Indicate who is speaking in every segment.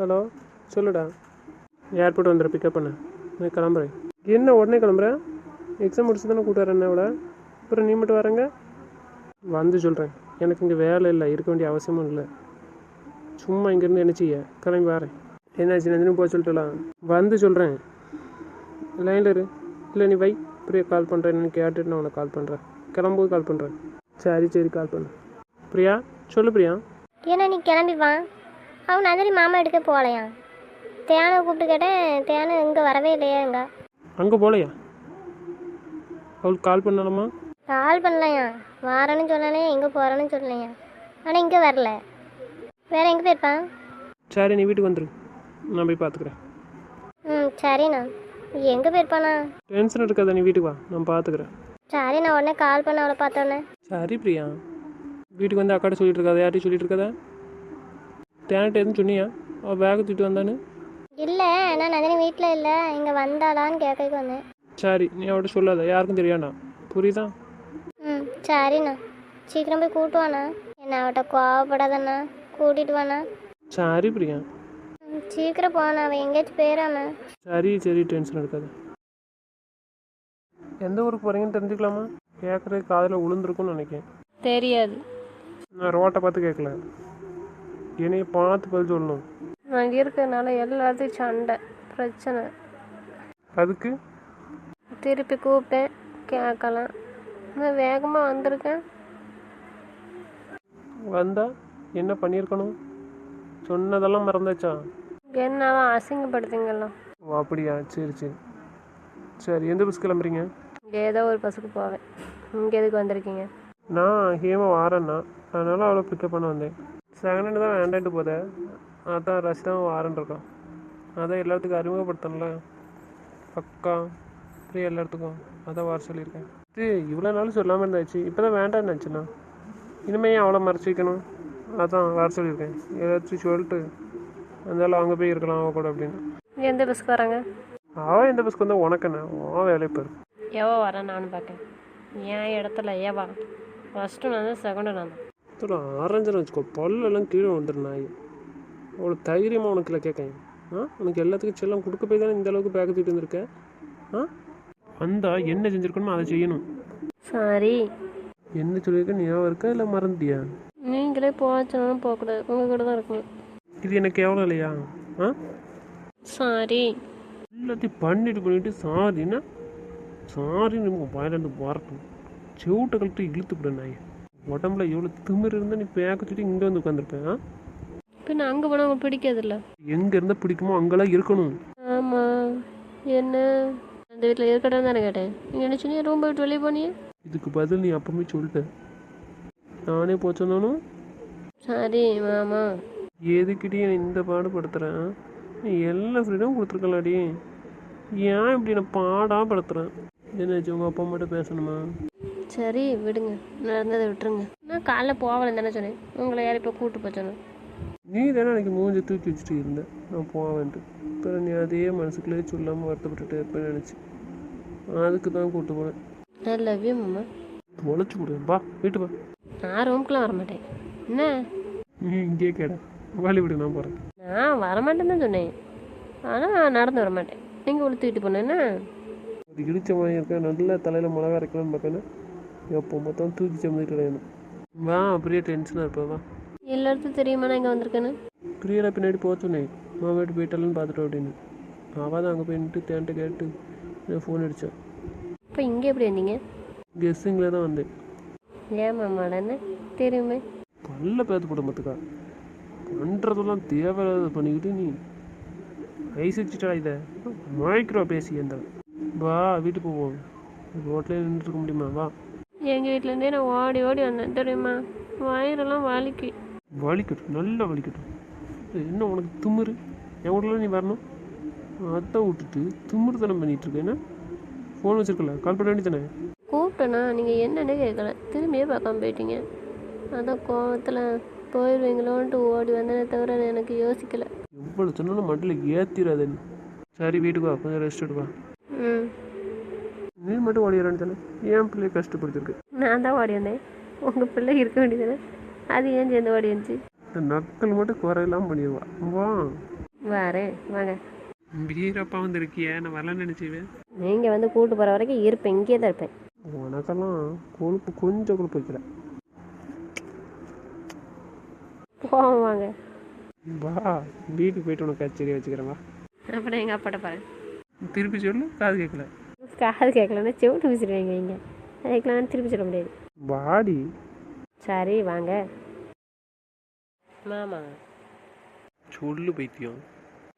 Speaker 1: Hello சொல்லுடா. Airport வந்துடு pickup பண்ண. நான் கிளம்புறேன் என்ன உடனே கிளம்புறேன் எக்ஸாம் முடிச்சு தானே கூட்டு வரேன் அவளை? அப்புறம் நீ மட்டும் வரேங்க. வந்து சொல்கிறேன் எனக்கு இங்கே வேலை இல்லை இருக்க வேண்டிய அவசியமும் இல்லை. சும்மா இங்கேருந்து என்ன செய்ய கிளம்பி வரேன். என்னாச்சு நந்தினி போக சொல்லிட்டுலாம் வந்து சொல்கிறேன் லைனில் இரு. இல்லை நீ வை. பிரியா கால் பண்ணுறேன்னு கேட்டுட்டு நான் உனக்கு கால் பண்ணுறேன் கிளம்பும்போது கால் பண்ணுறேன் சரி சரி கால் பண்ணு. பிரியா சொல்லு பிரியா.
Speaker 2: ஏன்னா நீ கிளம்பி வா. அவன் நந்தினி மாமா எடுக்க போகலையா? தேனை கூப்பிட்டு கேட்டேன் தேனை இங்கே வரவே இல்லையா இங்க
Speaker 1: அங்கே போகலையா? அவளுக்கு கால் பண்ணலாமா?
Speaker 2: கால் பண்ணலையா? வாரேன்னு சொல்லலையா எங்கே போகிறேன்னு சொல்லலையா? ஆனால் இங்கே வரல. வேற எங்கே போயிருப்பான்
Speaker 1: சரி நீ வீட்டுக்கு வந்துரு. நான் போய் பார்த்துக்குறேன்
Speaker 2: ம் சரிண்ணா. எங்கே போயிருப்பானா?
Speaker 1: டென்ஷன் இருக்காத நீ வீட்டுக்கு வா. நான் பார்த்துக்குறேன்
Speaker 2: சரி நான் உடனே கால் பண்ண அவளை பார்த்தோன்னே.
Speaker 1: சரி பிரியா. வீட்டுக்கு வந்து அக்காட்ட சொல்லிட்டு இருக்காத யார்ட்டையும் சொல்லிட்டு இருக்காத? தேன்ட்ட எதுவும் சொன்னியா? அவள் பேக்கை தூக்கிட்டு வந்தானு
Speaker 2: இல்லை நான் நந்தினி வீட்டில் இல்லை. இங்கே வந்தாளான்னு கேட்க வந்தேன்.
Speaker 1: சரி நீ அவட்ட சொல்லாத. யாருக்கும் தெரியாண்டா புரியுதா?
Speaker 2: ம் சரிண்ணா. சீக்கிரம் போய் கூட்டு வாண்ணா. என்ன அவட்ட கோவப்படாதண்ணா. கூட்டிகிட்டு வாண்ணா.
Speaker 1: சரி பிரியா.
Speaker 2: ம், சீக்கிரம் போண்ணா. அவன் எங்கேயாச்சும் போயிடாம
Speaker 1: சரி சரி டென்ஷன் இருக்காது எந்த ஊருக்கு போகிறீங்கன்னு தெரிஞ்சுக்கலாமா? கேட்குறது காதில் விழுந்திருக்கும்னு நினைக்கிறேன்.
Speaker 3: தெரியாது.
Speaker 1: நான் ரோட்டை பார்த்து கேட்கல என்னைய பார்த்து பதில் சொல்லணும்.
Speaker 3: நான் இருக்கிறதுனால எல்லாத்தையும் சண்டை பிரச்சனை.
Speaker 1: அதுக்கு?
Speaker 3: திருப்பி கூப்பிட்டேன் கேட்கலாம். நான் வேகமாக வந்திருக்கேன்.
Speaker 1: வந்தா என்ன பண்ணியிருக்கணும்? சொன்னதெல்லாம் மறந்தாச்சா?
Speaker 3: என்னதான் அசிங்கப்படுத்துங்களா
Speaker 1: ஓ அப்படியா? சரி சரி. சரி எந்த பஸ் கிளம்புறீங்க?
Speaker 3: ஏதோ ஒரு பஸ்ஸுக்கு போவேன். இங்கே எதுக்கு வந்திருக்கீங்க?
Speaker 1: நான் ஹேமா வாரேன்னா. அதனால் அவளை பிக்கப் பண்ண வந்தேன். செகண்ட் ஹேண்டு தான் வேண்டான்ட்டு போதே. அதான் ரஷ் தான் வாரன் இருக்கான் அதான் எல்லாத்துக்கும் அறிமுகப்படுத்தணும்ல. அக்கா பிரியா எல்லாத்துக்கும். அதான் வர சொல்லியிருக்கேன். இது இவ்வளோ நாள் சொல்லாமல் இருந்தாச்சு. இப்போ தான் வேண்டாம்னு நினச்சிண்ணா இனிமேல் ஏன் அவளை மறைச்சி வைக்கணும்? அதான் வர சொல்லியிருக்கேன். ஏதாச்சும் சொல்லிட்டு அதனால அங்கே போய் இருக்கலாம் அவ கூட அப்படின்னு.
Speaker 3: எந்த பஸ்ஸுக்கு வராங்க?
Speaker 1: அவன் எந்த பஸ்க்கு வந்தால் உனக்கு என்ன? உன் வேலையை பாரு.
Speaker 3: எவோ வரேன் நானும் பார்க்கேன் என் இடத்துல ஏவா ஃபஸ்ட்டு நான் தான் செகண்டு நான் தான்.
Speaker 1: தோட ஆரஞ்சுன்னு வச்சுக்கோ பல்லெல்லாம் கீழே வந்துடும் நாய். அவ்வளோ தைரியமாக உனக்கு இல்லை கேட்கேன் ஆ? உனக்கு எல்லாத்துக்கும் செல்லம் கொடுக்க போய் தானே இந்த அளவுக்கு பேக்க தூக்கிட்டு வந்திருக்க? ஆ? வந்தா என்ன செஞ்சுருக்கணுமோ அதை செய்யணும்.
Speaker 3: சாரி
Speaker 1: என்ன சொல்லியிருக்க? ஞாபகம் இருக்கா இல்லை மறந்துட்டியா?
Speaker 3: நீங்களே போச்சுனாலும் போகக்கூடாது. உங்கள் கூட தான் இருக்கணும்.
Speaker 1: இது எனக்கு எவ்வளோ இல்லையா? ஆ?
Speaker 3: சாரி
Speaker 1: எல்லாத்தையும் பண்ணிட்டு பண்ணிட்டு சாரின்னா சாரி நமக்கு வயலண்டு வரட்டும். செவிட்டை கழட்டி இழுத்து விட நாய். உடம்புல எவ்வளோ திமிரு இருந்தால் நீ பேக்க தூக்கிட்டு இங்கே வந்து உட்காந்துருப்பேன் ஆ?
Speaker 3: பின்ன அங்கே போனால் உங்களுக்கு பிடிக்காதுல்ல?
Speaker 1: எங்கே இருந்தால் பிடிக்குமோ அங்கெல்லாம் இருக்கணும்.
Speaker 3: ஆமாம் என்ன? அந்த வீட்டில் இருக்கட்டும் தானே கேட்டேன். நீங்கள் என்ன சொன்னீங்க ரூம் போயிட்டு வெளியே போனீங்க
Speaker 1: இதுக்கு பதில் நீ அப்பவுமே சொல்லிட்ட. நானே போச்சோன்னாலும்
Speaker 3: சாரி மாமா.
Speaker 1: எதுக்கிட்டே என்னை இந்த பாடுபடுத்துகிறேன் நீ எல்லா ஃப்ரீடம் கொடுத்துருக்கலாடி. ஏன் இப்படி நான் பாடாக படுத்துகிறேன் என்னாச்சு உங்கள் அப்பா மட்டும் பேசணுமா?
Speaker 3: சரி விடுங்க. நடந்ததை விட்டுருங்க. நான் காலைல போகலன்னு தானே சொன்னேன். உங்களை யார் இப்போ கூட்டு போச்சோன்னு
Speaker 1: நீ தானே எனக்கு மூஞ்சி தூக்கி வச்சுட்டு இருந்த? நான் போவேன்ட்டு. அப்புறம் நீ அதே மனசுக்குள்ளேயே சொல்லாமல் வருத்தப்பட்டுட்டு இருப்பேன்னு நினச்சி. அதுக்கு தான் கூப்பிட்டு போனேன்.
Speaker 3: ஐ லவ் யூ மாமா
Speaker 1: தொலைச்சி கொடு வா வீட்டு வா.
Speaker 3: நான் ரூம்க்குலாம் வரமாட்டேன். என்ன?
Speaker 1: நீ இங்கேயே கேட. வழி விடு நான் போகிறேன்
Speaker 3: நான் வரமாட்டேன்னு தான் சொன்னேன். ஆனால் நடந்து வரமாட்டேன். நீங்கள் உள்ள தூக்கிட்டு போனேன் என்ன?
Speaker 1: ஒரு இடிச்ச மாதிரி இருக்கேன். நல்லா தலையில் மிளகா அரைக்கலாம்னு பார்க்கணும். எப்போ மொத்தம் தூக்கி சமந்துட்டு வேணும் வா அப்படியே டென்ஷனாக இருப்பேன் வா.
Speaker 3: எல்லாருக்கும் தெரியுமா நான் இங்கே வந்திருக்கேன்னு?
Speaker 1: பிரியலா பின்னாடி போக சொன்னேன். மாமா வீட்டு போயிட்டாலும் பார்த்துட்டோம் அப்படின்னு. அவள் தான் அங்கே போய் நின்று தேன்ட்ட கேட்டு நான் ஃபோன் அடித்தேன்
Speaker 3: இப்போ இங்கே எப்படி வந்தீங்க?
Speaker 1: கெஸ்ஸிங்கில் தான் வந்தேன்.
Speaker 3: ஏன் மாமாடா என்ன? தெரியுமே.
Speaker 1: பல்ல பேத்து போட மத்துக்கா. பண்ணுறதெல்லாம் தேவையில்லாத பண்ணிக்கிட்டு நீ. ஐஸ் வச்சுட்டா இதை. மைக்ரோ பேசி அந்த வா வீட்டுக்கு போவோம். ரோட்லேயே நின்றுட்டு இருக்க முடியுமா? வா.
Speaker 3: எங்கள் வீட்டிலேருந்தே நான் ஓடி ஓடி வந்தேன். தெரியுமா? வயிறெல்லாம் வலிக்கு.
Speaker 1: வலிக்கட்டும் நல்லா வலிக்கட்டும். என்ன உனக்கு திமிரு? என் வீட்டில் நீ வரணும். அதான் விட்டுட்டு திமிருத்தனம் பண்ணிட்டு இருக்க. என்ன? ஃபோன் வச்சிருக்கல கால் பண்ண வேண்டியதானே
Speaker 3: கூப்பிட்டேண்ணா நீங்கள் என்னன்னே கேட்கல திரும்பியே பார்க்காம போயிட்டீங்க. அதான் கோவத்தில் போயிடுவீங்களோன்ட்டு ஓடி வந்தேனே தவிர எனக்கு யோசிக்கலை.
Speaker 1: எவ்வளோ சொன்னாலும் மண்டில் ஏற்றிடாத சரி வீட்டுக்கு வா. கொஞ்சம் ரெஸ்ட் எடுப்பா நீ மட்டும் ஓடி தானே ஏன் பிள்ளைய கஷ்டப்படுத்திருக்கு
Speaker 3: நான் தான் ஓடி வந்தேன் உங்கள் பிள்ளை இருக்க வேண்டியதானே அது ஏன் சேர்ந்து ஓடி வந்துச்சு
Speaker 1: நக்கல் மட்டும் குறையெல்லாம் பண்ணிடுவா. வா.
Speaker 3: வரேன். வாங்க.
Speaker 1: வீரப்பா வந்திருக்கிய. நான் வரலான்னு நினச்சிவேன்
Speaker 3: நீங்கள் வந்து கூட்டு போகிற வரைக்கும் இருப்பேன். இங்கே தான் இருப்பேன்.
Speaker 1: உனக்கெல்லாம் கொழுப்பு கொஞ்சம் கொழுப்பு வைக்கல
Speaker 3: போவோம் வாங்க.
Speaker 1: வா. வீட்டுக்கு போயிட்டு உனக்கு கச்சேரி வச்சுக்கிறேன் வா.
Speaker 3: அப்புறம் எங்கள் அப்பாட்ட போகிறேன்
Speaker 1: திருப்பி சொல்லு. காது கேட்கல.
Speaker 3: காது கேட்கலன்னா செவிட்டு விசிறுவீங்க இங்கே. அதுக்கெல்லாம் திருப்பி சொல்ல முடியாது.
Speaker 1: வாடி.
Speaker 3: சரி வாங்க. மாமா.
Speaker 1: சொல்லு பைத்தியம்.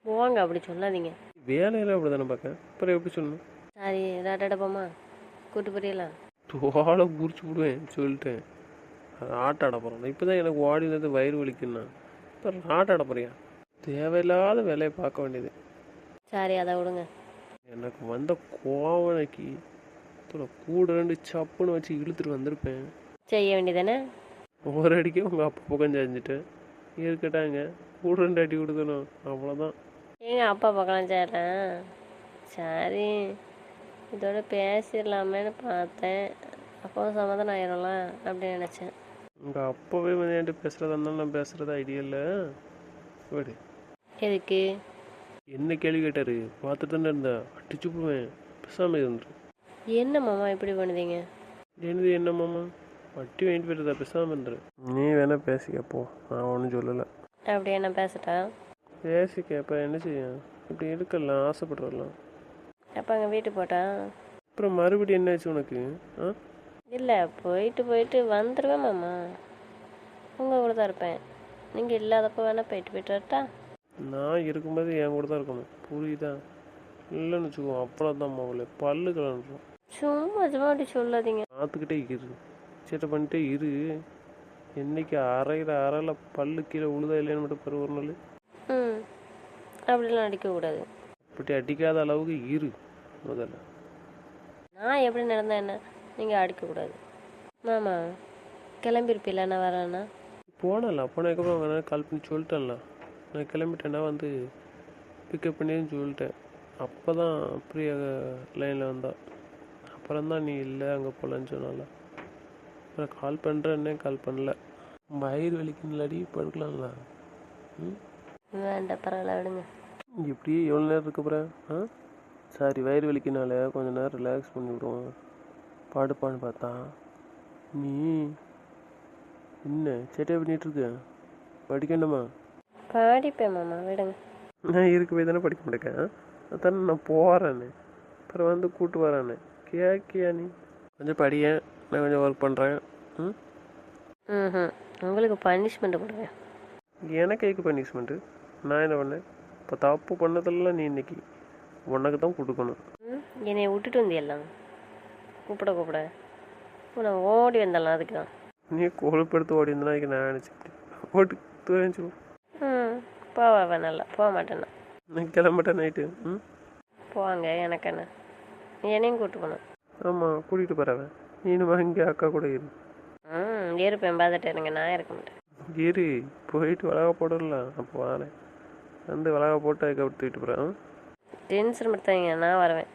Speaker 3: போங்க அப்படி சொல்லாதீங்க.
Speaker 1: வேலையெல்லாம் அப்படி தானே பார்க்க? அப்புறம் எப்படி சொல்லணும்?
Speaker 3: சரி டாட்டா போமா கூட்டு போறீங்களா?
Speaker 1: தோலை உரிச்சு விடுவேன் சொல்லிட்டேன். அது ஆட்ட ஆட போகிறேன் இப்போ தான் எனக்கு ஓடினது வயிறு வலிக்குன்னா அப்புறம் ஆட்ட ஆட போறியா? தேவையில்லாத வேலையை பார்க்க வேண்டியது.
Speaker 3: சரி அதை விடுங்க.
Speaker 1: எனக்கு வந்த கோவனைக்கு தோலை கூட ரெண்டு சப்புன்னு வச்சு இழுத்துட்டு வந்திருப்பேன்.
Speaker 3: செய்ய வேண்டியதானே
Speaker 1: ஒரு அடிக்கே உங்கள் அப்பா பக்கம் செஞ்சுட்டேன் இருக்கட்டாங்க. கூட ரெண்டு அடி கொடுக்கணும் அவ்வளோதான்
Speaker 3: எங்கள் அப்பா பக்கம் செய்யலாம் சரி. இதோட பேசிடலாமேன்னு பார்த்தேன். அப்பாவும் சமாதானம் ஆயிரம்லாம் அப்படின்னு நினச்சேன்.
Speaker 1: உங்கள் அப்பாவே வந்து என்கிட்ட பேசுகிறதா இருந்தாலும் நான் பேசுகிறது ஐடியா இல்லை.
Speaker 3: எதுக்கு?
Speaker 1: என்ன கேள்வி கேட்டாரு? பார்த்துட்டு தானே இருந்தா அடிச்சு போடுவேன். பேசாமல் இருந்துரு
Speaker 3: என்ன மாமா இப்படி பண்ணுதீங்க?
Speaker 1: என்னது என்ன மாமா? வட்டி வாங்கிட்டு போயிருந்தா பேசாமல் இருந்துரு நீ வேணா பேசிக்கப்போ நான் ஒன்றும் சொல்லலை.
Speaker 3: அப்படியே? நான் பேசட்டா?
Speaker 1: பேசிக்க. இப்போ என்ன செய்யும்? இப்படி இருக்கலாம் ஆசைப்படுறலாம்
Speaker 3: அப்போ அங்கே வீட்டு போட்டா?
Speaker 1: அப்புறம் மறுபடியும் என்னாச்சு உனக்கு? ஆ?
Speaker 3: இல்லை போயிட்டு போயிட்டு வந்துடுவேன் மாமா. உங்கள் கூட தான் இருப்பேன். நீங்கள் இல்லாதப்போ வேணால் போயிட்டு போயிட்டு வரட்டா?
Speaker 1: நான் இருக்கும்போது என் கூட தான் இருக்கணும் புரியுதா? இல்லைன்னு வச்சுக்கோ அவ்வளோதான் மாவுல பல்லு கலந்துரும்.
Speaker 3: சும்மா சும்மா அப்படி சொல்லாதீங்க.
Speaker 1: பார்த்துக்கிட்டே இரு. சேட்டை பண்ணிட்டே இரு. என்னைக்கு அரைகிற அரையில் பல்லு கீழே உழுதா இல்லைன்னு மட்டும் பாரு ஒரு நாள்.
Speaker 3: ம். அப்படிலாம் அடிக்கக்கூடாது.
Speaker 1: இப்படி அடிக்காத அளவுக்கு இரு முதல்ல.
Speaker 3: நான் எப்படி நடந்தேன் என்ன? நீங்கள் அடிக்கக்கூடாது. மாமா கிளம்பிருப்பில்ல நான் வரேன்னா?
Speaker 1: போனல போனதுக்கப்புறம் வேணா கால் பண்ணி சொல்லிட்டேன்ல. நான் கிளம்பிட்டேன்னா வந்து பிக்கப் பண்ணின்னு சொல்லிட்டேன். அப்போ தான் பிரியா லைனில் வந்தா. அப்புறம் தான் நீ இல்லை அங்கே போகலன்னு சொன்னால அப்புறம் கால் பண்ணுறேன்னே கால் பண்ணல. வயிறு வலிக்குன்னு படுக்கலாம்ல. ம்?
Speaker 3: வேண்டாம் பரவாயில்ல விடுங்க.
Speaker 1: இப்படியே எவ்வளோ நேரம் இருக்க போகிறேன் ஆ? சாரி வயிறு வலிக்கினால கொஞ்ச நேரம் ரிலாக்ஸ் பண்ணி விடுவோம். பாடுப்பான்னு பார்த்தா நீ என்ன சேட்டையா பண்ணிட்டு இருக்க? படிக்கணுமா?
Speaker 3: பாடிப்பேன் மாமா விடுங்க.
Speaker 1: நான் இருக்க போய் தானே படிக்க மாட்டேன் அதானே நான் போகிறேன்னு அப்புறம் வந்து கூட்டு வரேன்னு கேக்கியா நீ? கொஞ்சம் படியேன் நான் கொஞ்சம் ஒர்க் பண்ணுறேன் ம்?
Speaker 3: ம் உங்களுக்கு பனிஷ்மெண்ட் கொடுங்க.
Speaker 1: எனக்கு எதுக்கு பனிஷ்மெண்ட்டு நான் என்ன பண்ணேன்? இப்போ தப்பு பண்ணதெல்லாம் நீ இன்னைக்கு உனக்கு தான் கொடுக்கணும்.
Speaker 3: என்னை விட்டுட்டு வந்தியெல்லாம். கூப்பிட கூப்பிட. இப்போ நான் ஓடி வந்தலாம் அதுக்கு தான்.
Speaker 1: நீ கொழுப்படுத்து ஓடி இருந்தா நான் நினச்சிக்கிட்டேன் ஓட்டு தூரஞ்சு
Speaker 3: ம் போவா நல்லா போக மாட்டேன்னா
Speaker 1: நான் கிளம்பிட்டேன் நைட்டு. ம்?
Speaker 3: போவாங்க எனக்கு என்ன? என்னையும் கூட்டு போகணும்
Speaker 1: ஆமாம் கூட்டிகிட்டு போகிறவன் நீனும் இங்கே அக்கா கூட இரு.
Speaker 3: ம் இருப்பேன் பார்த்துட்டு இருங்க நான் இருக்க மாட்டேன்.
Speaker 1: இரு போயிட்டு வளக போடலாம் அப்போ வரேன் வந்து வளக போட்டு அதுக்கப்புறம் தூக்கிட்டு போகிறேன்
Speaker 3: டென்ஷன் படுத்தாங்க நான் வருவேன்.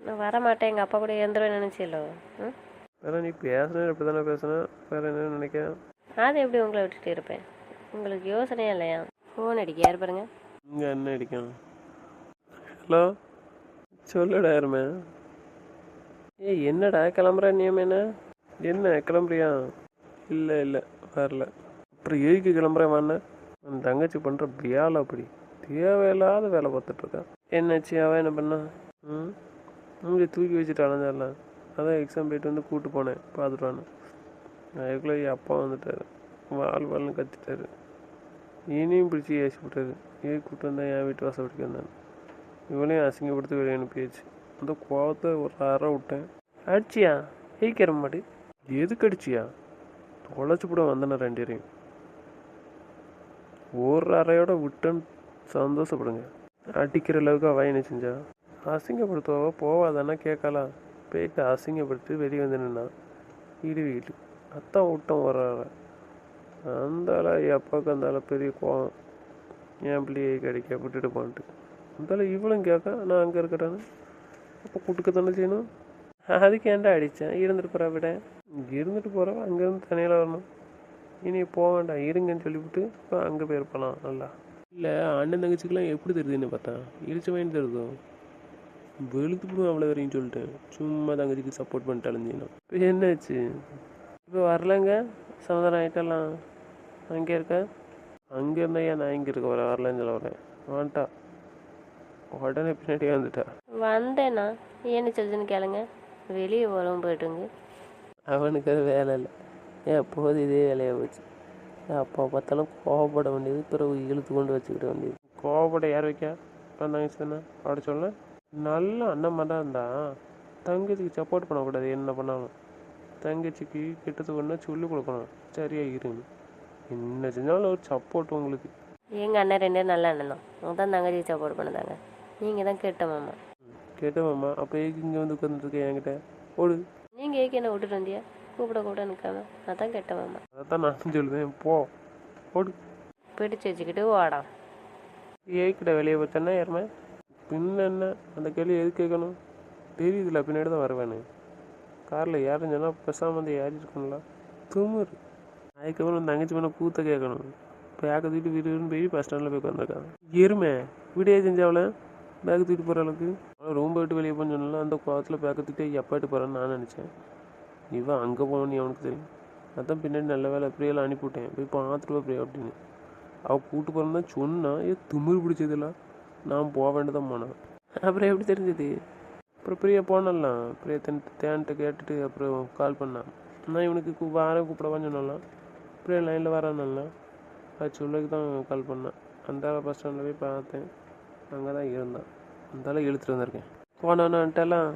Speaker 3: நான் வர மாட்டேன் எங்கள் அப்பா கூட இருந்துருவேன் நினச்சில்லோ ம்?
Speaker 1: வேற நீ பேசுனேன் இப்படி தானே பேசுனேன் வேறு என்ன நினைக்கிறேன்
Speaker 3: அது எப்படி உங்களை விட்டுட்டு இருப்பேன்? உங்களுக்கு யோசனையே இல்லையா? ஃபோன் அடிக்க யார் பாருங்க?
Speaker 1: இங்கே என்ன அடிக்கும் ஹலோ சொல்லுடா யாருமே ஏய் என்னடா கிளம்புற நியம் என்ன? என்ன கிளம்புறியா? இல்லை இல்லை வரல. அப்புறம் எதுக்கு கிளம்புறேன் வாண்ண அந்த தங்கச்சி பண்ணுற வேலை அப்படி. தேவையில்லாத வேலை பார்த்துட்ருக்கான் என்னாச்சு அவன் என்ன பண்ணா? ம்? இங்கே தூக்கி வச்சுட்டு அலைஞ்சிடலாம் அதான் எக்ஸாம் போயிட்டு வந்து கூப்பிட்டு போனேன் பார்த்துட்டு வானே அதுக்குள்ளே என் அப்பா வந்துட்டார். வாழ் வாழ்னு கத்திட்டாரு. இனியும் பிடிச்சி ஏசி விட்டாரு ஏறி கூப்பிட்டு வந்தேன் என் வீட்டு வாசப்படிக்கு வந்தான் இவளையும் அசிங்கப்படுத்தி வெளியே அனுப்பியாச்சு அந்த கோவத்தை ஒரு அற விட்டேன் அடிச்சியா ஏய்க்கிற மாடு எதுக்கு அடிச்சியா தொலைச்சி கூட வந்தேன் ரெண்டு பேரையும் ஒரு அறையோட விட்டேன்னு சந்தோஷப்படுங்க அடிக்கிற அளவுக்கு அவ என்ன செஞ்சா அசிங்கப்படுத்துவா போவாதானா கேட்கலாம் போயிட்டு அசிங்கப்படுத்தி வெளியே வந்து நின்னா வீடு வீடு அத்தான் விட்டோம் ஒரு அறை அந்த ஆளா என் அப்பாவுக்கு பெரிய கோவம் என் பிள்ளையை கிடைக்க விட்டுட்டு போன்ட்டு. அந்த இவளும் கேட்க நான் அங்கே இருக்கிறேன்னு அப்போ குட்டுக்க தானே செய்யணும்? அதுக்கு ஏன்டா அடித்தேன் இருந்துட்டு போகிற விட. இருந்துட்டு போகிறவ அங்கேருந்து தனியில் வரணும். இனி போக வேண்டாம் இருங்கன்னு சொல்லிவிட்டு இப்போ அங்கே போயிருப்பலாம் நல்லா. இல்லை அண்ணன் தங்கச்சிக்கெல்லாம் எப்படி தெரியுதுன்னு பார்த்தா? இழிச்ச வாங்கி தருதும் வெளுத்து போடுவோம் அவ்வளோ வரையும் சொல்லிட்டேன் சும்மா தங்கச்சிக்கு சப்போர்ட் பண்ணிட்டு அழிஞ்சினோம் இப்போ என்னாச்சு? இப்போ வரலங்க. சமாதானம் ஆகிட்டலாம் அங்கே இருக்க? அங்கே இருந்தா ஏன் நான் இங்கே இருக்க வரேன் வரலன்னு சொல்ல வரேன் வந்துட்டா உடனே பின்னாடி வந்துட்டா.
Speaker 3: வந்தேண்ணா என்ன சொல்லுதுன்னு கேளுங்க. வெளியே போகிறோம் போயிட்டுங்க
Speaker 1: அவனுக்கு அது வேலை இல்லை. எப்போது இதே வேலையாக போச்சு. அப்போ பார்த்தாலும் கோவப்பட வேண்டியது பிறகு இழுத்து கொண்டு வச்சுக்கிட வேண்டியது. கோவப்பட யார் வைக்க? வந்தாங்க சொன்னா அப்படி சொல்ல. நல்ல அண்ணன் மாதிரி தான் இருந்தா தங்கச்சிக்கு சப்போர்ட் பண்ணக்கூடாது. என்ன பண்ணாலும். தங்கச்சிக்கு கெட்டது ஒன்றா சொல்லி கொடுக்கணும். சரியா இருங்க என்ன செஞ்சாலும் ஒரு சப்போர்ட் உங்களுக்கு.
Speaker 3: எங்கள் அண்ணன் ரெண்டு பேரும் நல்ல அண்ணன் தான். அவங்க தான் தங்கச்சி சப்போர்ட் பண்ணுதாங்க. நீங்கள் தான் கெட்ட மாமா.
Speaker 1: கேட்டவாம்மா அப்போ ஏக்கு இங்கே வந்து உட்காந்துருக்கேன் என்கிட்ட? ஓடு.
Speaker 3: நீங்கள் ஏக்கு என்ன விட்டுட்டு வந்தியா? கூப்பிட கூப்பிட நிற்காம அதான் கெட்ட மாமா.
Speaker 1: அதைத்தான் நான் சொல்லுவேன். போ. ஓடு.
Speaker 3: பிடிச்சு வச்சுக்கிட்டு ஓடாம்
Speaker 1: ஏக்கிட்ட வெளியே போச்சேன்னா யாருமே? பின்ன என்ன? அந்த கேள்வி எது கேட்கணும்? தெரியுதுல பின்னாடி தான் வருவேன்னு. காரில் யாரும் சொன்னால் பேசாமல் வந்து ஏறி இருக்கணும்ல துமுறு அதுக்கப்புறம் அந்த தங்கச்சி மேலே கூத்த கேட்கணும் பேக்கை தூக்கிட்டு வீடு போய் பஸ் ஸ்டாண்டில் போய் உட்காந்துருக்காங்க எருமை வீடியோ செஞ்சாவில் பேக் தூக்கிட்டு போகிற அளவுக்கு? அவளை ரூம் விட்டு வெளியே போன்னு சொன்னால அந்த கோவத்தில் பேக்கை தூக்கிட்டு எப்பாட்டு போகிறான்னு நான் நினச்சேன். இவன் அங்கே போகணும்னு அவனுக்கு தெரியும் அதான் பின்னாடி நல்ல வேலை பிரியால அனுப்பிவிட்டேன் போய் பார்த்துட்டு போய் பிரியா அப்படின்னு. அவள் கூட்டு போகிறேன்னு தான் சொன்னா ஏ திமிர் பிடிச்சதுலாம் நான் போக வேண்டியதான் போனேன். அப்புறம் எப்படி தெரிஞ்சது? அப்புறம் பிரியா போனலாம் பிரியா தன் தேன்ட்ட கேட்டுட்டு அப்புறம் கால் பண்ணான் நான் இவனுக்கு வாரம் கூப்பிடவான்னு சொன்னாலாம் அப்படியே லைனில் வரானல்லாம் அது சொல்லக்கு தான் கால் பண்ணேன். அந்தால பஸ் ஸ்டாண்டில் போய் பார்த்தேன். அங்கே தான் இருந்தான். அந்தால இழுத்துட்டு வந்திருக்கேன். போனான்ட்டாலாம்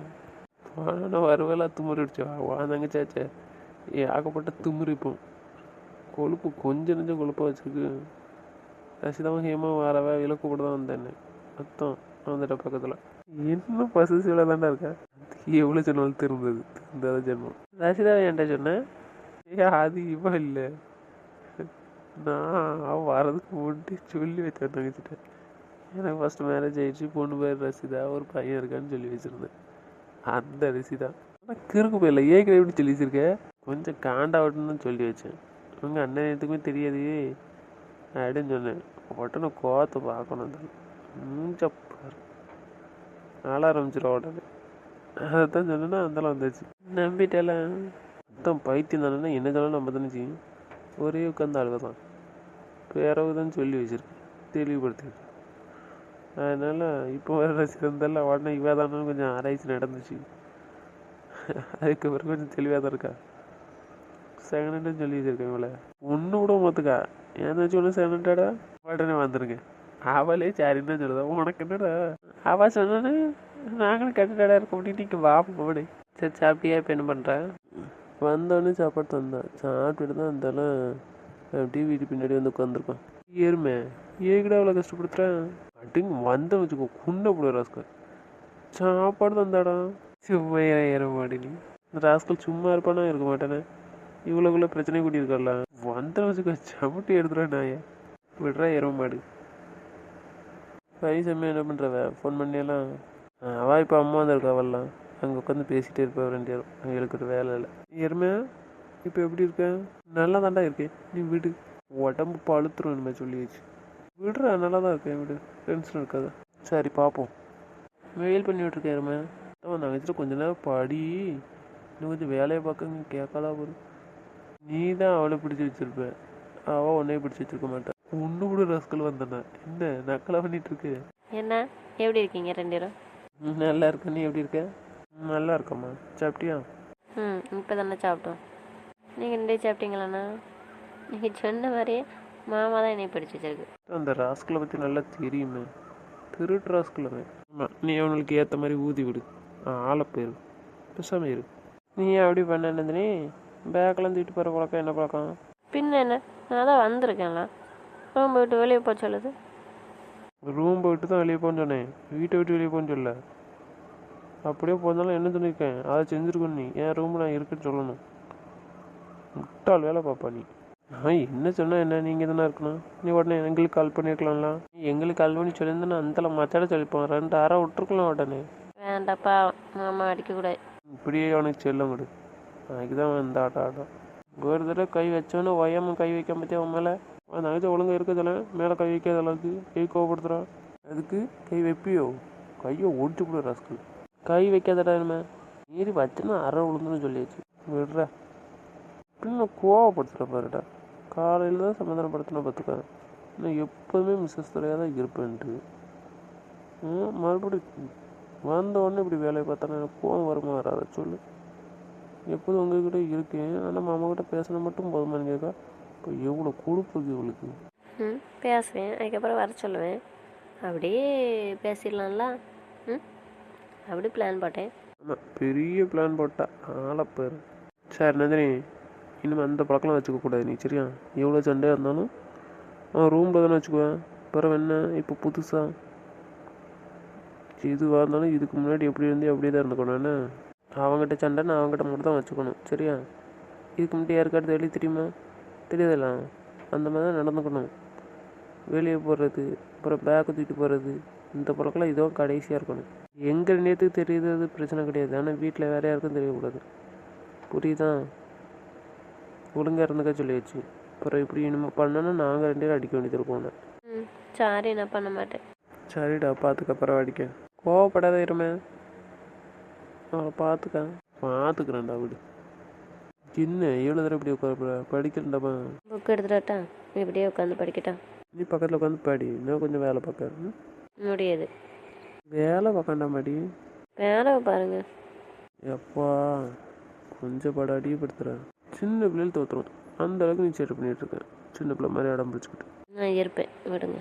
Speaker 1: போனா வருவேலாம் திமிரு அடிச்சா வாழ்ந்தாங்க சேச்சே ஏ ஆக்கப்பட்ட கொழுப்பு கொஞ்சம் நெஞ்சம் கொழுப்பாக வச்சுருக்கு. ரசிதாவும் ஹேமா வரவே இலக்கு கூட தான் வந்தேன் அத்தம் வந்துட்ட பக்கத்தில். இன்னும் பசு சில தாண்டா இருக்கா? எவ்வளோ சொன்னாலும் திருந்தது திருந்தாத ஜென்மம். ரசிதாவை என்கிட்ட சொன்னேன் ஏ அது இவன் இல்லை. நான் வரதுக்கு முன்னாடி சொல்லி வைத்தேன் தங்கச்சிட்டேன் எனக்கு ஃபஸ்ட்டு மேரேஜ் ஆயிடுச்சு பொண்ணு பேர் ரசிதா ஒரு பையன் இருக்கான்னு சொல்லி வச்சுருந்தேன். அந்த ரசிதா. ஆனால் கிறுக்கு போயிடல ஏற்கனவே எப்படி சொல்லி வச்சிருக்கேன் கொஞ்சம் காண்டாவட்டுன்னு தான் சொல்லி வச்சேன். உங்கள் அண்ணன் எதுக்குமே தெரியாது. அப்படின்னு சொன்னேன். உடனே கோவத்தை பார்க்கணும் தான் மூஞ்சப்பார் ஆள ஆரம்பிச்சிடும் உடனே. அதை தான் சொன்னேன்னா அந்தளவு வந்துச்சு. நம்பிட்டேல. மொத்தம் பைத்தியம் தானே என்ன சொன்னாலும் நம்ம தானே செய்யும். ஒரே உட்காந்து அழுக பிறகு தான் சொல்லி வச்சிருக்கேன். தெளிவுபடுத்திருக்கேன் அதனால் இப்போ வர ரசிகர் உடனே இவ தானே கொஞ்சம் ஆராய்ச்சி நடந்துச்சு. அதுக்கு பிறகு கொஞ்சம் தெளிவாக தான் இருக்கா? செகண்ட் ஹேண்டுன்னு சொல்லி வச்சுருக்கேன் இவளை. ஒன்று கூட மொத்துக்கா ஏதாச்சும் ஒன்று செகண்ட் ஹேண்டா உடனே வந்துருங்க. அவளே சரின்னு தான் சொல்லுதா. உனக்கு என்னடா? அவள் சொன்னானே நாங்களும் கட்டுடா இருக்க முடியும் நீங்கள் வா போடு. சரி சாப்பிட்டியா இப்போ என்ன பண்ணுறேன் வந்தோடனே சாப்பாடு தந்தான் சாப்பிட்டுட்டு தான் இருந்தாலும் அப்படியே வீட்டு பின்னாடி வந்து உட்காந்துருக்கோம் ஏறுமே ஏகிட அவ்வளோ கஷ்டப்படுத்துறேன் அப்படிங்க வந்த வச்சுக்கோ குண்டை போடு ராஸ்கல். சாப்பாடு தந்தாடா. சும்மா ஏற ஏற மாட்டேனி ராஸ்கல் சும்மா இருப்பானா? இருக்க மாட்டேனே. இவ்வளோக்குள்ள பிரச்சனை கூட்டியிருக்கல வந்த வச்சுக்கோ சமட்டி எடுத்துருவேன் நாயே. விடுறா ஏற மாடு. பைசம்மே என்ன பண்ணுறவ ஃபோன் பண்ணியெல்லாம் அவள் இப்போ அம்மா வந்திருக்கா அவள்லாம். அங்கே உட்காந்து பேசிகிட்டே இருப்பா ரெண்டு பேரும். எங்களுக்கு ஒரு வேலை இல்லை. எருமை இப்போ எப்படி இருக்க? நல்லா தாண்டா இருக்கேன். நீ விடு. உடம்பு பழுத்துரும் இனிமேல் சொல்லி வச்சு விடுறா நல்லா தான் இருக்கேன். விடு. டென்ஷன் இருக்காது. சரி பார்ப்போம் வெயில் பண்ணி விட்ருக்கேன் எருமை அதான் நகைச்சிட்டு கொஞ்ச நேரம் படி. இன்னும் கொஞ்சம் வேலையை பார்க்கங்க கேட்கலா வரும் நீ தான் அவளை பிடிச்சி வச்சிருப்ப. அவள் உன்னைய பிடிச்சி வச்சிருக்க மாட்டான் ஒன்று கூட ரஸ்கல் வந்தனா என்ன? நக்கலா பண்ணிட்டு இருக்கு.
Speaker 3: என்ன? எப்படி இருக்கீங்க ரெண்டு பேரும்?
Speaker 1: நல்லா இருக்க நீ எப்படி இருக்க? நல்லா இருக்கம்மா. சாப்பிட்டியா?
Speaker 3: ம் இப்போ தானே சாப்பிட்டோம். நீங்கள் ரெண்டே சாப்பிட்டீங்களாண்ணா? நீங்கள் சொன்ன மாதிரியே மாமா தான் என்னை பிடிச்சி வச்சிருக்கு.
Speaker 1: அந்த ராஸ்கலை பற்றி நல்லா தெரியுமே. திருட்டு ராஸ்கல் அவன் ஆமாம் நீ அவனுக்கு ஏற்ற மாதிரி ஊதி விடு. ஆளை போயிரு பேசாம இரு. நீ அப்படி பண்ண நந்தினி? பேக்கெல்லாம் தூக்கிட்டு போகிற பழக்கம் என்ன பழக்கம்?
Speaker 3: பின்ன என்ன? நான் தான் வந்திருக்கேன்ல. ரூம் விட்டு வெளியே போக சொல்லுது.
Speaker 1: ரூம் போயிட்டு தான் வெளியே போன்னு சொன்னேன். வீட்டை விட்டு வெளியே போன்னு சொல்ல. அப்படியே போனாலும் என்ன சொல்லியிருக்கேன்? அதை செஞ்சுருக்கணும் நீ. என் ரூம் நான் இருக்குன்னு சொல்லணும். முட்டாள் வேலை பாப்பா நீ. நான் என்ன சொன்னா என்ன? நீங்கள் தானே இருக்கணும். நீ உடனே எங்களுக்கு கால் பண்ணியிருக்கலாம்ல நீ எங்களுக்கு கால் பண்ணி சொல்லியிருந்தா நான் அந்தல மச்சாட சொல்லிப்போம். ரெண்டு அரை விட்டுருக்கலாம் உடனே.
Speaker 3: வேண்டாப்பா மாமா அடிக்கக்கூடாது
Speaker 1: இப்படியே அவனுக்கு செல்லம் கொடு அதுக்கு தான் இந்த ஆட்டம் ஆட்டம் ஒரு தடவை கை வச்சோன்னே ஒய்யாம கை வைக்க பற்றியா உன் மேலே? அந்த நகைச்சா ஒழுங்காக இருக்கதில்ல மேலே கை வைக்காத அளவுக்கு கை கோவப்படுத்துறா. அதுக்கு கை வைப்பியோ? கையை ஒடிச்சு போடுற ராஸ்கல் கை வைக்காதடா என்ன மீறி வச்சுன்னா அரை விழுந்துன்னு சொல்லியாச்சு. விடுற. இன்னும் கோவப்படுத்துகிற பாருடா. காலையில் தான் சமாதானப்படுத்தின பார்த்துக்க நான் எப்போதுமே மிஸ்ஸஸ் துறையாக தான் இருப்பேன்ட்டு. மறுபடியும் வந்த உடனே இப்படி வேலையை பார்த்தா எனக்கு கோவம் வருமா வராத சொல்லு. எப்போதும் உங்ககிட்ட இருக்கேன். ஆனால் மாமா கிட்ட பேசினா மட்டும் போதுமான்னு கேட்கா இப்போ எவ்வளோ கொடுப்புக்கு இவளுக்கு?
Speaker 3: ம் பேசுவேன். அதுக்கப்புறம் வர சொல்லுவேன். அப்படியே பேசிடலாம்ல? ம் அப்படி பிளான் போட்டேன்.
Speaker 1: ஆமாம் பெரிய பிளான் போட்டா ஆளப்பேர் சரி நந்தினி. இனிமேல் அந்த பழக்கம்லாம் வச்சுக்கக்கூடாது நீ சரியா? எவ்வளோ சண்டையாக இருந்தாலும் அவன் ரூமில் தானே வச்சுக்குவேன். பிறகு என்ன? இப்போ புதுசாக எதுவாக இருந்தாலும் இதுக்கு முன்னாடி எப்படி இருந்து அப்படியே தான் இருந்துக்கணும் என்ன? அவங்ககிட்ட சண்டை நான் அவங்ககிட்ட மட்டும் தான் வச்சுக்கணும் சரியா? இதுக்கு முன்னாடி யாருக்காட்டு வெளியே தெரியுமா? தெரியுதெல்லாம் அந்த மாதிரி தான் நடந்துக்கணும். வெளியே போடுறது அப்புறம் பேக்கை தூக்கிட்டு போகிறது இந்த பழக்கம்லாம் இதுவும் கடைசியாக இருக்கணும். எங்கள் நேற்றுக்கு தெரியுது அது பிரச்சனை கிடையாது. ஆனால் வீட்டில் வேறு யாருக்கும் தெரியக்கூடாது. புரியுதா? ஒழுங்காக இருந்துக்க சொல்லியாச்சு. அப்புறம் இப்படி இனிமேல் பண்ணோன்னா நாங்கள் ரெண்டு பேரும் அடிக்க வேண்டியது இருக்கும்.
Speaker 3: ம் சாரி நான் பண்ண மாட்டேன்.
Speaker 1: சரிடா பார்த்துக்க அப்புறம் அடிக்க. கோவப்படாத இருமே. அவளை பார்த்துக்க பார்த்துக்கிறேன்டா விடு. என்ன எவ்வளோ தடவை இப்படி உட்கார படிக்கிறேன்டாப்பா
Speaker 3: புக் எடுத்துட்டாட்டா? இப்படியே உட்காந்து படிக்கட்டா?
Speaker 1: நீ பக்கத்தில் உட்காந்து படி. இன்னும் கொஞ்சம் வேலை பார்க்க?
Speaker 3: முடியாது.
Speaker 1: வேலை பார்க்கண்டா மாடி
Speaker 3: வேலை பாருங்க.
Speaker 1: எப்பா கொஞ்சம் படம் அடிப்படுத்துகிறேன் சின்ன பிள்ளைகள் தோற்றுரும் அந்த அளவுக்கு நீ சேட்டை பண்ணிட்டு இருக்க. சின்ன பிள்ளை மாதிரி இடம் பிடிச்சிக்கிட்டு.
Speaker 3: நான் இருப்பேன் விடுங்க.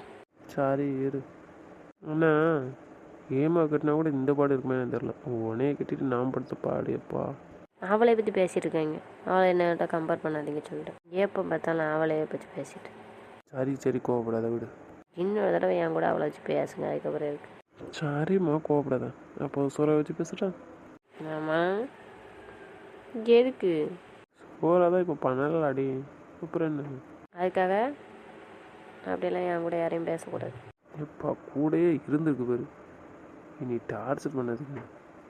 Speaker 1: சாரி இரு அண்ணா ஏமா கட்டினா கூட இந்த பாடு இருக்குமே தெரில உனைய கட்டிட்டு நான் படுத்த பாடு எப்பா
Speaker 3: அவளை பற்றி பேசிட்டு இருக்காங்க. அவளை என்னகிட்ட கம்பேர் பண்ணாதீங்க சொல்லிட்டேன் எப்போ பார்த்தாலும் அவளையே பற்றி பேசிட்டு.
Speaker 1: சரி சரி கோவப்படாத விடு.
Speaker 3: இன்னொரு தடவை என் கூட அவளை வச்சு பேசுங்க. அதுக்கப்புறம் இருக்கு.
Speaker 1: சாரிம்மா கோவப்படாத. அப்போ சோறை வச்சு பேசுட்டா
Speaker 3: ஆமாம் எதுக்கு?
Speaker 1: தான் இப்போ? பண்ணல அடி அப்புறம் என்ன?
Speaker 3: அதுக்காக அப்படியெல்லாம் என் கூட யாரையும் பேசக்கூடாது.
Speaker 1: எப்பா கூடயே இருந்திருக்கு பாரு. நீ டார்ச்சர் பண்ணதுக்கு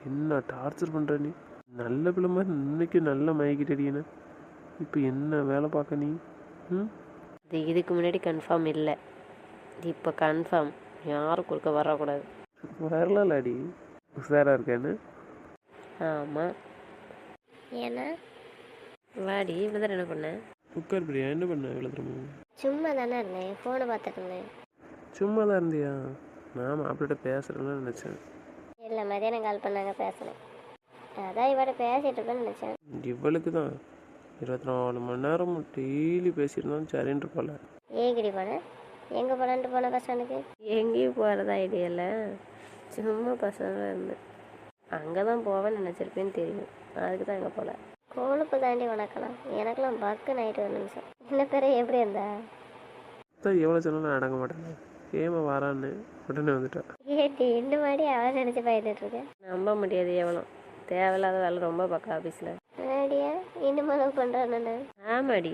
Speaker 1: என்ன டார்ச்சர் பண்ணுற நீ? நல்ல பிள்ளை மாதிரி இன்னைக்கு நல்ல மயக்கிட்டடின இப்போ என்ன வேலை பார்க்க நீ? ம்?
Speaker 3: இது இதுக்கு முன்னாடி கன்ஃபார்ம் இல்லை. இப்போ கன்ஃபார்ம் யாரும் குறுக்க வரக்கூடாது.
Speaker 1: வரலாம் அடி உஷாராக இருக்கேன்னு
Speaker 3: ஆமாம்
Speaker 2: ஏன்னா
Speaker 3: வாடி இவ்வளோ என்ன பண்ணேன்
Speaker 1: உட்கார் பிரியா என்ன பண்ண விழுதுறமோ
Speaker 2: சும்மா தானே இருந்தேன் ஃபோனை பார்த்துட்டு இருந்தேன்.
Speaker 1: சும்மா தான் இருந்தியா? நான் மாப்பிள்ளிட்ட பேசுகிறேன்னு நினச்சேன்.
Speaker 2: இல்லை மதியானம் கால் பண்ணாங்க பேசினேன். அதான் இவட பேசிகிட்டு இருப்பேன்னு நினச்சேன்.
Speaker 1: இவளுக்கு தான் இருபத்தி நாலு மணி நேரம் டெய்லி பேசியிருந்தாலும் சரின்னு இருப்பாள்
Speaker 2: ஏகிடி போனேன் எங்கே போனான்ட்டு போன ஸ்டாண்டுக்கு?
Speaker 3: எங்கேயும் போகிறதா ஐடியா இல்லை. சும்மா பசங்க இருந்தேன். அங்கே தான் போவேன்னு நினச்சிருப்பேன்னு தெரியும். அதுக்கு தான் அங்கே போகல
Speaker 2: கொழுப்பு தாண்டி வணக்கலாம் எனக்கெல்லாம் பக்கு நைட்டு ஒரு நிமிஷம். என்ன பேர் எப்படி இருந்தா?
Speaker 1: தான் எவ்வளோ சொன்னாலும் அடங்க மாட்டேங்க ஏமா வரான்னு உடனே வந்துட்டா
Speaker 2: ஏட்டி இன்னும் மாடி அவளை நினச்சி பயந்துட்டு இருக்கேன்
Speaker 3: நம்ப முடியாது எவ்வளோ தேவையில்லாத வேலை ரொம்ப பக்கம் ஆஃபீஸில்
Speaker 2: ஆடியா இன்னும் லவ் பண்ணுறான்னு
Speaker 3: ஆமாடி.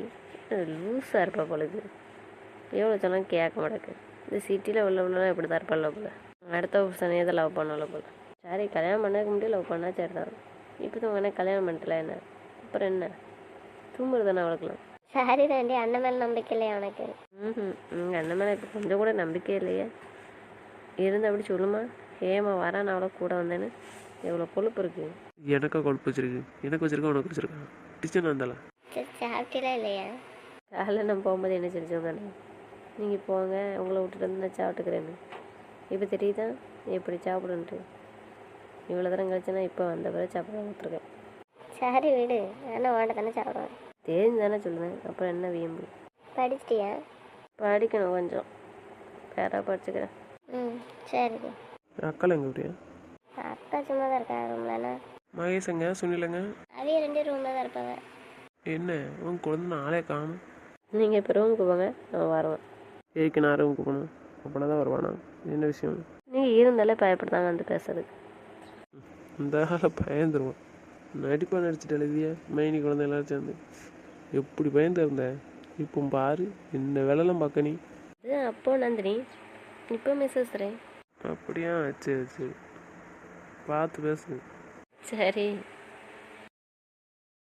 Speaker 3: லூஸாக இருப்பா பொழுது எவ்வளோ சொன்னாலும் கேட்க மாட்டேக்கு இந்த சிட்டியில் உள்ளவங்களாம் இப்படி தான் இருப்பாள் போல. அடுத்த தான் லவ் பண்ணல போல. சரி கல்யாணம் பண்ணதுக்கு முன்னாடி லவ் பண்ணா சரி தான் இப்போ தான் உடனே கல்யாணம் பண்ணிட்டல என்ன? அப்புறம் என்ன? தூங்குறது தானே அவளுக்குலாம்
Speaker 2: சாரி தாண்டி அண்ணன் மேலே நம்பிக்கை இல்லையா உனக்கு?
Speaker 3: ம் உங்கள் அண்ணன் மேலே இப்போ கொஞ்சம் கூட நம்பிக்கை இல்லையே. இருந்து அப்படி சொல்லுமா. ஏமா வரேன் நான் அவ்வளோ கூட வந்தேன்னு. எவ்வளோ கொழுப்பு இருக்குது
Speaker 1: எனக்கா கொழுப்பு வச்சிருக்கு. எனக்கு வச்சிருக்கா உனக்கு வச்சிருக்கா? டிச்சன் வந்தால
Speaker 2: சரி சாப்பிட்டீங்களா இல்லையா?
Speaker 3: காலைல நான் போகும்போது என்ன செஞ்சோம் தானே? நீங்கள் போங்க உங்களை விட்டுட்டு வந்து நான் சாப்பிட்டுக்கிறேன்னு. இப்போ தெரியுதா? எப்படி சாப்பிடுன்ட்டு இவ்வளோ தரம் கழிச்சுனா இப்போ வந்த பிறகு சாப்பிட விட்டுருக்கேன்
Speaker 2: சரி விடு. ஆனால் வாண்ட தானே சாப்பிடுவேன்.
Speaker 3: தெரிஞ்சு தானே சொல்லுவேன் அப்புறம் என்ன வீம்பு
Speaker 2: படிச்சிட்டியா?
Speaker 3: படிக்கணும் கொஞ்சம். வேற படிச்சுக்கிறேன்.
Speaker 2: ம் சரிடி
Speaker 1: அக்கால எங்க அப்படியா
Speaker 2: அக்கா சும்மா தான் இருக்கா ரூம்லண்ணா
Speaker 1: மகேஷங்க சுனிலங்க.
Speaker 2: அவைய ரெண்டு ரூமில் தான் இருப்பாங்க.
Speaker 1: என்ன? உன் குழந்தை நாளே காணும்.
Speaker 3: நீங்கள் இப்போ ரூமுக்கு போங்க நான் வருவேன்.
Speaker 1: ஏய்க்கு நான் ரூமுக்கு போகணும்? அப்படின்னா தான் வருவானா? என்ன விஷயம்?
Speaker 3: நீங்கள் இருந்தாலே பயப்படுதாங்க வந்து பேசுறதுக்கு.
Speaker 1: இந்த ஆளை பயந்துருவான் நடிப்பாக நடிச்சிட்டு எழுதிய மைனி குழந்தை எல்லாரும் சேர்ந்து. எப்படி பயந்து இருந்தேன் இப்போ பாரு என்ன வேலைலாம் பார்க்க நீ?
Speaker 3: அப்போ நந்தினி இப்போ மெசேஜ்
Speaker 1: அப்படியா? சரி சரி. பார்த்து பேசு.
Speaker 3: சரி.